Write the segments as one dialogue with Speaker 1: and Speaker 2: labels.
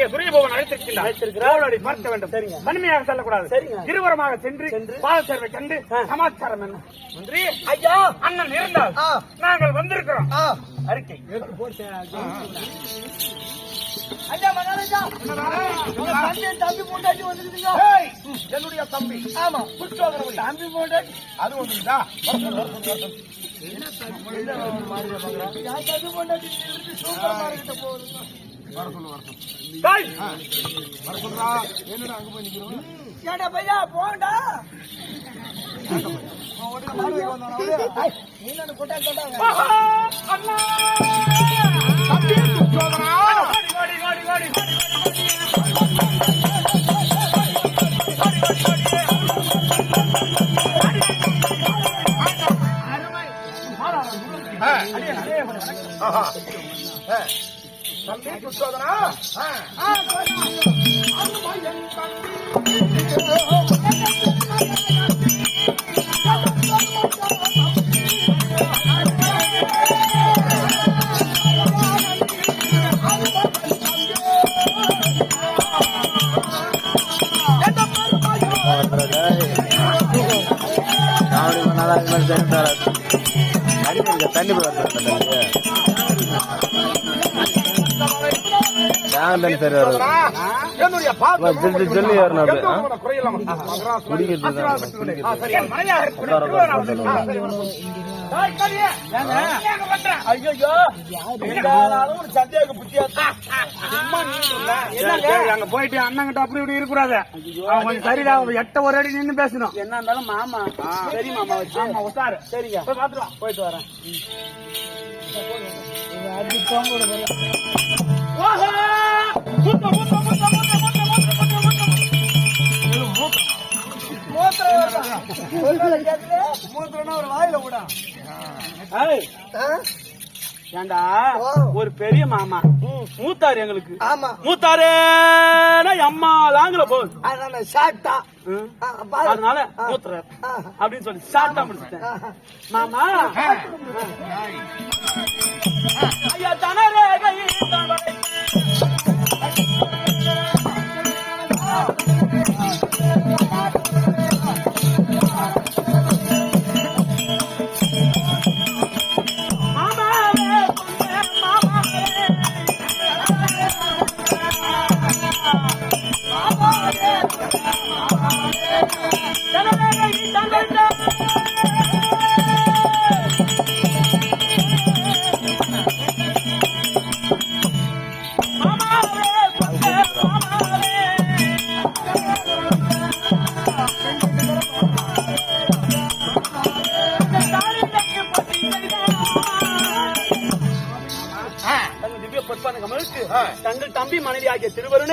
Speaker 1: மன்னனாகிய துரியபோவன் அழைத்திருக்கிறார். பார்க்க வேண்டும்.
Speaker 2: சரிங்க.
Speaker 1: வன்மையாக செல்லக்கூடாது.
Speaker 2: சரிங்க.
Speaker 1: திருவரமாக சென்று பாதசேர்வை கண்டு சமாச்சாரம் என்ன? மந்திரி
Speaker 2: ஐயா
Speaker 1: அண்ணன் இருந்தால் நாங்கள் வந்திருக்கிறோம். அறிக்கை. என்னுடைய தம்பி.
Speaker 2: ஆமா. தம்பி போட்டாச்சு
Speaker 1: அது ஒண்ணுதா
Speaker 2: என்ன தம்பி?
Speaker 3: போட்டாச்சு வர சொல்லு வர சொல்லு வர சொல்றா என்னடா அங்க போய்
Speaker 1: நிக்கிறோம் ஏடா
Speaker 3: பையா போடா அண்ணா அப்படியே
Speaker 1: சுத்தோடா
Speaker 3: ஓடி ஓடி
Speaker 1: ஓடி ஓடி Hey. தம்பி துஷோதனா தண்ணி போடுறது தாண்டனு சரி அப்படி இப்படி இருக்கூடாது அவன் சரிடா எட்ட ஒரு அடி நின்று பேசணும்.
Speaker 2: என்ன இருந்தாலும் மாமா சரி மாமா
Speaker 1: மாமா உசாரு
Speaker 2: சரிங்க. போயிட்டு வரேன்.
Speaker 1: அடிப்பாங்க ஏண்டா
Speaker 2: ஓ.
Speaker 1: ஒரு பெரிய மாமா மூத்தாரு எங்களுக்கு
Speaker 2: ஆமா
Speaker 1: மூத்தாரு அம்மா லாங்குல போகுது
Speaker 2: அதனால ஷார்ட்டா
Speaker 1: அதனால மூத்துறாரு அப்படின்னு சொல்லி ஷார்ட்டா முடிச்சுட்டேன் மாமா ஐயா தனரே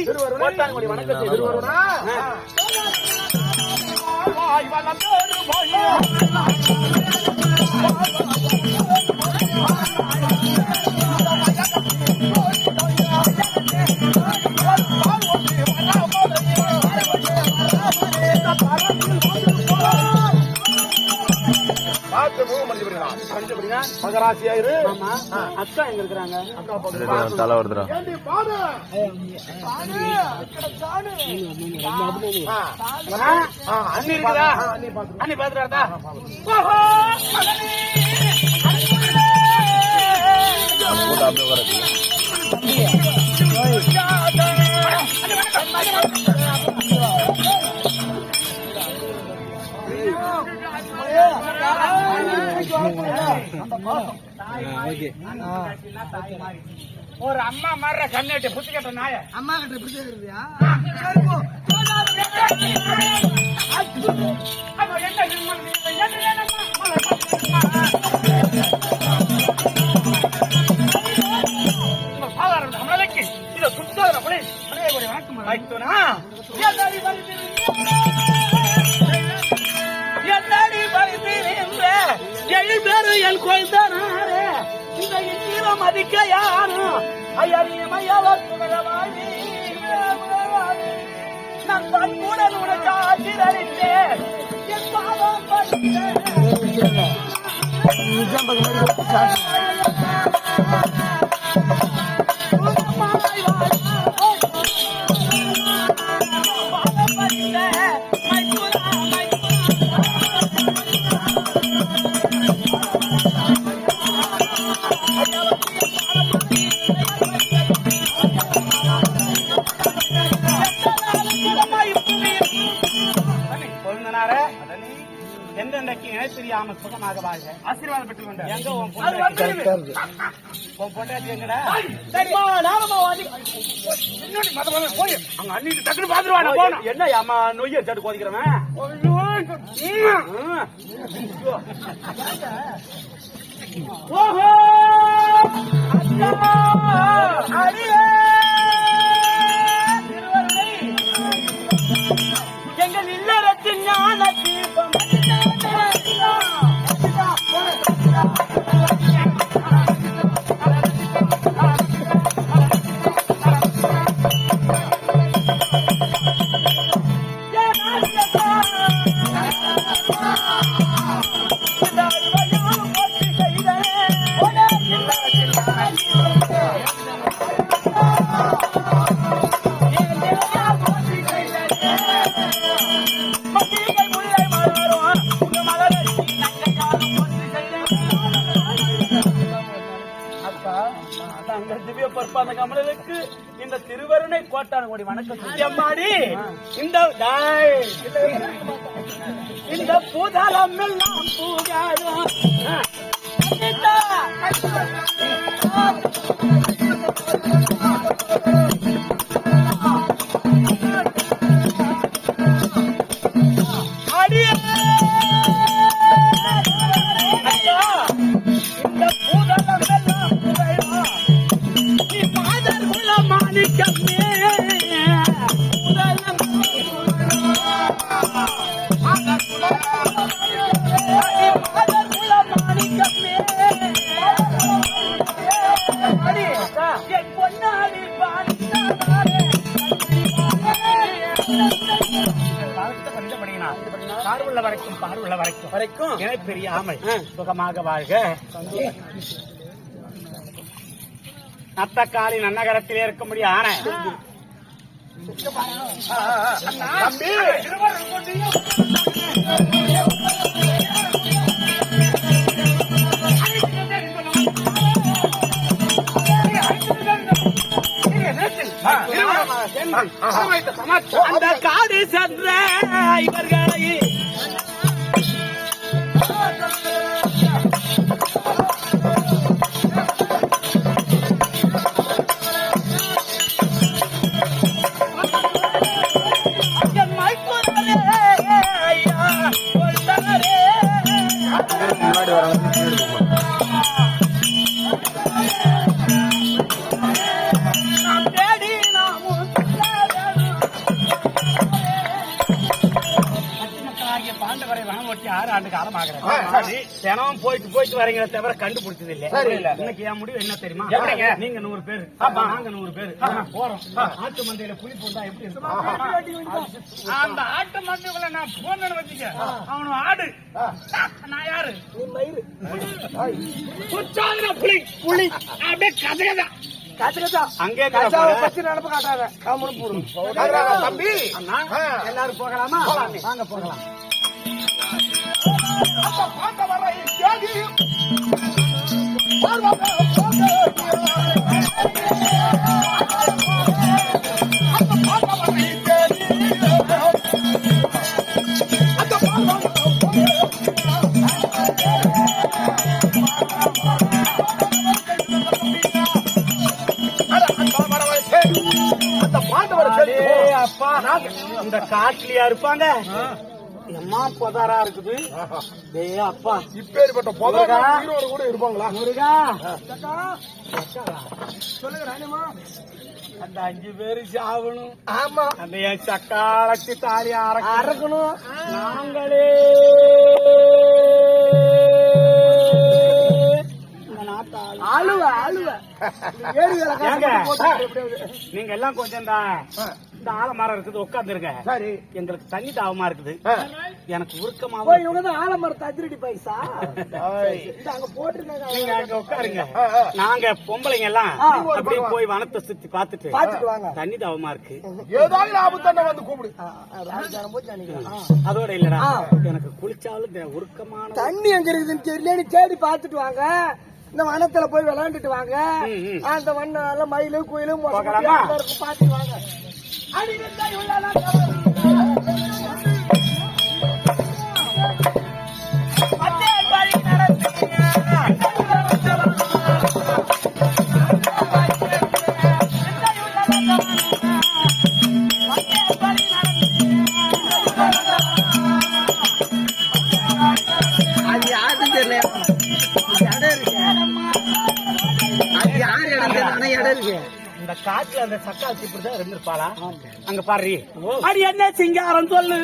Speaker 1: திருவருணை திருவருணை மகராசியாயிரு அக்கா எங்க இருக்கிறாங்க?
Speaker 3: தலை வருதுடா.
Speaker 1: அண்ணி இருக்குதா? அண்ணி பாத்துறாதா
Speaker 3: போட்டு அப்படியே வரது
Speaker 1: ஒரு அம்மா மாறுற கண்ணேட்டு புத்தி கட்ட நாய
Speaker 2: அம்மா கிட்ட இப்படி இருக்கிறியா
Speaker 1: ಆಯ್ತು என்ன எழில் பேரு என் கொள்தனாரே இந்த இந்திர மதிக்க யாரும் ஐயறியமையாளர் புகழவாயி நான் பண்புடன் உனக்கு ஆசிரரித்தேன் என் பாவம் பண்ணிட்டேன்
Speaker 2: என்ன அம்மா நொய்ய தட்டு கோதிக்கிறவன்
Speaker 1: ஓஹோ!
Speaker 2: அடியே! எங்கள் இல்லறத்தின் ஞான எம்மாடி இந்த டாய். இந்த பூதலம் எல்லாம் பூஜாரம்
Speaker 1: பார்வுள்ள வரைக்கும் பார்வுள்ள வரைக்கும்
Speaker 2: வரைக்கும்
Speaker 1: இணை பெரியாமல் சுகமாக வாழ்க. நத்தக்காலின் அன்னகரத்திலே இருக்கும்படி ஆன.
Speaker 2: தம்பி.
Speaker 1: அந்த காடு சென்ற இவர்களை ஆறு ஆண்டு
Speaker 2: சரி.
Speaker 1: தினமும் போயிட்டு போயிட்டு வரீங்களே தவிர கண்டுபிடிச்சது இல்ல. இன்னைக்கு என் முடிவு என்ன தெரியுமா? நீங்க நூறு பேர். நாங்க நூறு பேர். போறோம். ஆட்டு மந்தையில புலி போட்டா எப்படி இருக்கும்? அந்த ஆட்டு மந்தைக்குள்ள நான் போன வச்சுக்க. அவனு ஆடு. நான் யாரு? புலி. புலி. அப்படியே
Speaker 2: போடும் தம்பி
Speaker 1: எல்லாரும் போகலாமா? வாங்க போகலாம். இந்த காட்டுலயா இருப்பாங்க? எம்மா பொதாரா இருக்குது. டேய் அப்பா.
Speaker 2: இப்பேற்பட்ட
Speaker 1: முருகா.
Speaker 2: உயிரோடு கூட இருப்பாங்களா?
Speaker 1: முருகா.
Speaker 2: சொல்லுங்க ராணிமா
Speaker 1: அந்த அஞ்சு பேரு சாவணும்.
Speaker 2: ஆமா.
Speaker 1: அந்த என் சக்காலத்து தாலி அறக்கணும் நாங்களே.
Speaker 2: எப்படியாவது.
Speaker 1: நீங்க எல்லாம் கொஞ்சம் இந்த இந்த ஆலமரம் இருக்குது உட்காந்துருங்க
Speaker 2: சரி.
Speaker 1: எங்களுக்கு தண்ணி தாவமா இருக்குது. எனக்கு உருக்கமாவும்
Speaker 2: போய் இவங்க தான் ஆலமரத்தை அதிரடி பைசா அங்க போட்டிருக்காங்க.
Speaker 1: நீங்க அங்க உட்காருங்க. நாங்க பொம்பளைங்க எல்லாம். அப்படியே போய் வனத்தை சுத்தி பார்த்துட்டு
Speaker 2: பாத்துட்டு வாங்க.
Speaker 1: தண்ணி தாவமா இருக்கு.
Speaker 2: ஏதாவது ஆபத்தான வந்து கூப்பிடு.
Speaker 1: அதோட இல்லடா. எனக்கு குளிச்சாலும் உருக்கமான
Speaker 2: தண்ணி எங்க இருக்குதுன்னு தெரியலன்னு தேடி பார்த்துட்டு வாங்க. இந்த வனத்துல போய் விளையாண்டுட்டு வாங்க. அந்த வண்ண மயிலு குயிலு
Speaker 1: போகலாமா?
Speaker 2: பார்த்துட்டு வாங்க. அடிவிட்டா இவ்வளவு
Speaker 1: அந்த சக்காத்து இப்படிதான் இருந்திருப்பாளா அங்க பாரு. அடி என்ன சிங்காரம் சொல்லு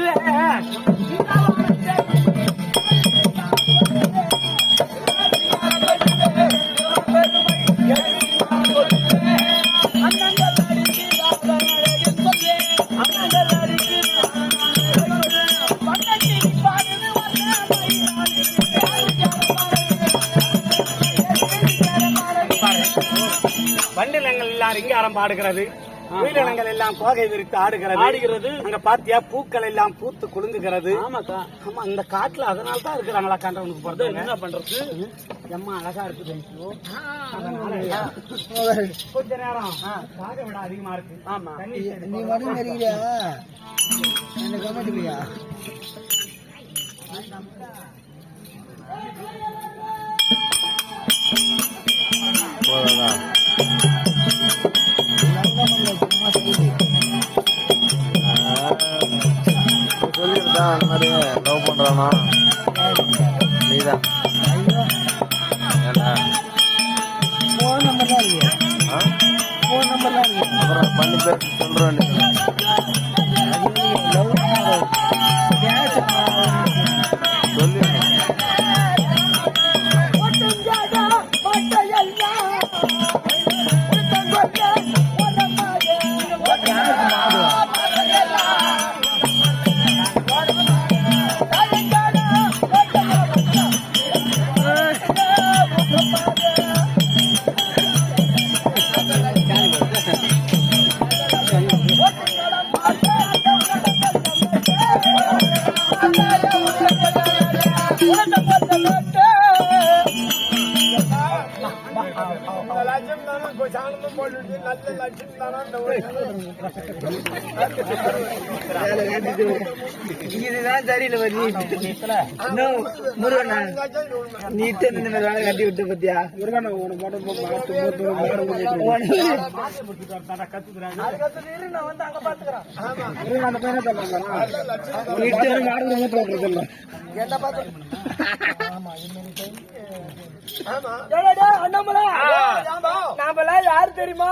Speaker 1: எல்லாம் ரிங்காரம் பாடுகிறது உயிரினங்கள் எல்லாம் கோகை விரித்து ஆடுகிறது. ஆடுகிறது. அங்க பாத்தியா பூக்கள் எல்லாம் பூத்து குலுங்குகிறது. ஆமாக்கா. ஆமா இந்த காட்டுல அதனால தான் இருக்கிறாங்களா கண்டவனுக்கு போறது என்ன பண்றது? எம்மா அழகா இருக்குது. அதனால கொஞ்ச நேரம் தாக விட அதிகமா இருக்கு. ஆமா.
Speaker 2: நீ மட்டும் இருக்கிறியா என்ன கமெண்ட்லையா
Speaker 3: போதாதா? அந்த மாதிரி லவ் பண்றானா? நீதான் ஏண்டா?
Speaker 2: ஃபோன் நம்பர் தான் இருக்கு
Speaker 3: ஆ?
Speaker 2: ஃபோன் நம்பர் தான் இருக்கு
Speaker 3: அப்புறம் பண்ணி பேசி சொல்றேன்
Speaker 2: இதுதான் சரியில்லை பாரு இன்னும் முருகன் நீ இத்தனை இந்த மாதிரி வேலை கட்டி விட்டு பத்தியா? முருகன் உனக்கு மட்டும் மாடு என்ன பார்த்து நாமெல்லாம் யாரு தெரியுமா?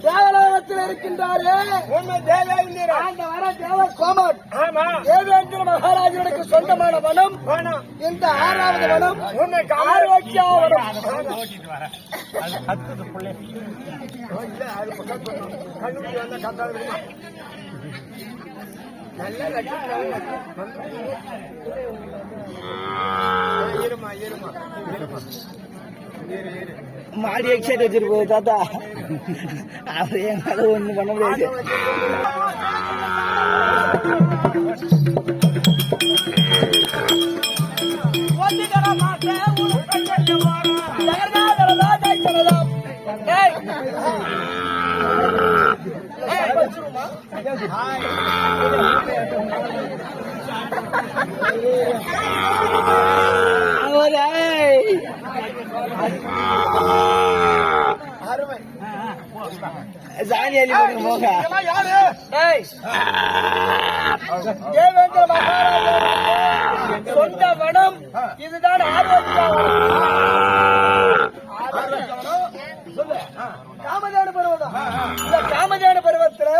Speaker 2: தேவலோகத்தில் இருக்கின்றாரே. அந்த வர தேவ கோமட் தேவேந்திர மகாராஜனுக்கு சொந்தமான வனம். இந்த ஆறாவது வனம். ஆரோக்கியா வனம்.
Speaker 1: ஓட்டிட்டு வர. அது கத்துது பிள்ளை.
Speaker 2: மாடி எக்ஸைட் வச்சிட்டு போகுது தாத்தா அவர் என்னால ஒண்ணும் பண்ண முடியாது சாணி அள்ளி. தேவேந்திர மகாராஜா சொந்த வனம் இதுதான் காமதேனு பருவம் இந்த காமதேனு பருவத்துல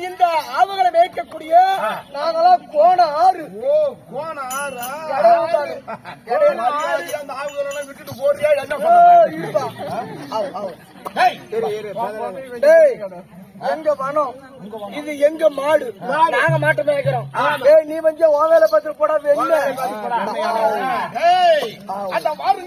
Speaker 2: இந்த ஆவுகளை மேய்க்கக்கூடிய நாங்களாம் கோண ஆறு கோண ஆறா விட்டுட்டு போறியா எங்க வனம் இது எங்க மாடு நாங்க மாட்டு மேய்க்கிறோம் ஏய் நீ வந்து ஓவேல பத்து போட வெண்ண அந்த மாடு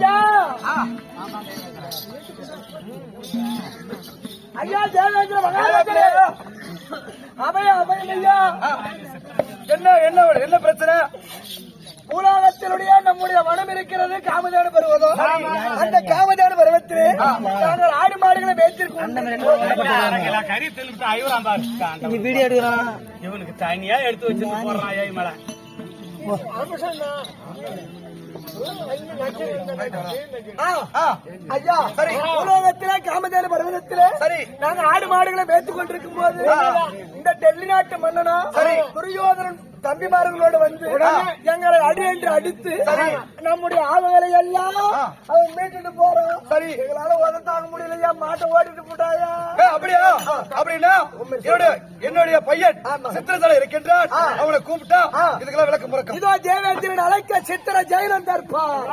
Speaker 2: ஐயா. ஐயா தேவேந்திர மகாராஜரே அபய அபயம் ஐயா.
Speaker 4: என்ன என்ன என்ன பிரச்சனை?
Speaker 2: பூலோகத்தினுடைய நம்முடைய வனம் இருக்கிறது காமதேனு பருவதம் அந்த காமதேனு பருவத்திலே நாங்கள் ஆடு மாடுகளை மேய்த்திருக்கோம்.
Speaker 1: இவனுக்கு தனியா எடுத்து வச்சிருந்து போடுறான் மேல.
Speaker 2: ஐயா சரி. உலகத்திலே காமதேனு பருவத்திலே
Speaker 4: சரி.
Speaker 2: நாங்க ஆடு மாடுகளை மேய்த்து கொண்டிருக்கும் போது இந்த டெல்லி நாட்டு மன்னனா துரியோதனன் தம்பிமார்களோடு வந்து எங்களை அடி என்று அடித்து நம்முடைய ஆளுகளை எல்லாம் அவன் மீட்டுட்டு போறோம் சரி. எங்களால உதவி தாங்க முடியலையா? மாட்டை ஓட்டிட்டு போட்டாயா?
Speaker 4: அப்படியா? அப்படின்னா என்னுடைய பையன் சித்திரசாலை இருக்கின்றான். அவனை கூப்பிட்டா இதுக்கெல்லாம் விளக்கம்
Speaker 2: இதோ தேவேந்திரன் அழைக்க சித்திர ஜெயலன் தர்பார்